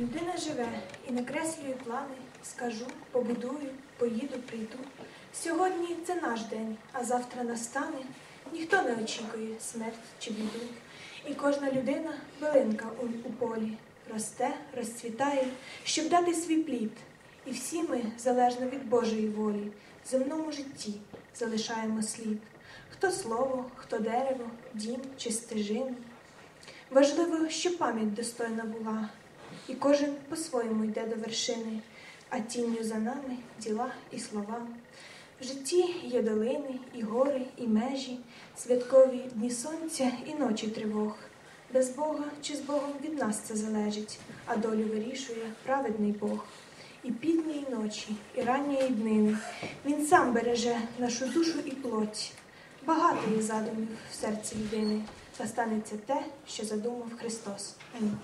Людина живе і накреслює плани, скажу, побудую, поїду, прийду. Сьогодні це наш день, а завтра настане. Ніхто не очікує смерть чи біду. І кожна людина билинка у, у полі росте, розцвітає, щоб дати свій плід. І всі ми, залежно від Божої волі, в земному житті залишаємо слід. Хто слово, хто дерево, дім чи стежину. Важливо, щоб пам'ять достойна була, і кожен по-своєму йде до вершини, а тінню за нами діла і слова. В житті є долини, і гори, і межі, святкові дні сонця і ночі тривог. Без Бога чи з Богом від нас це залежить, а долю вирішує праведний Бог. І пітні й ночі, і ранньої днини Він сам береже нашу душу і плоть. Багато є задумів в серці людини, та станеться те, що задумав Христос. Амінь.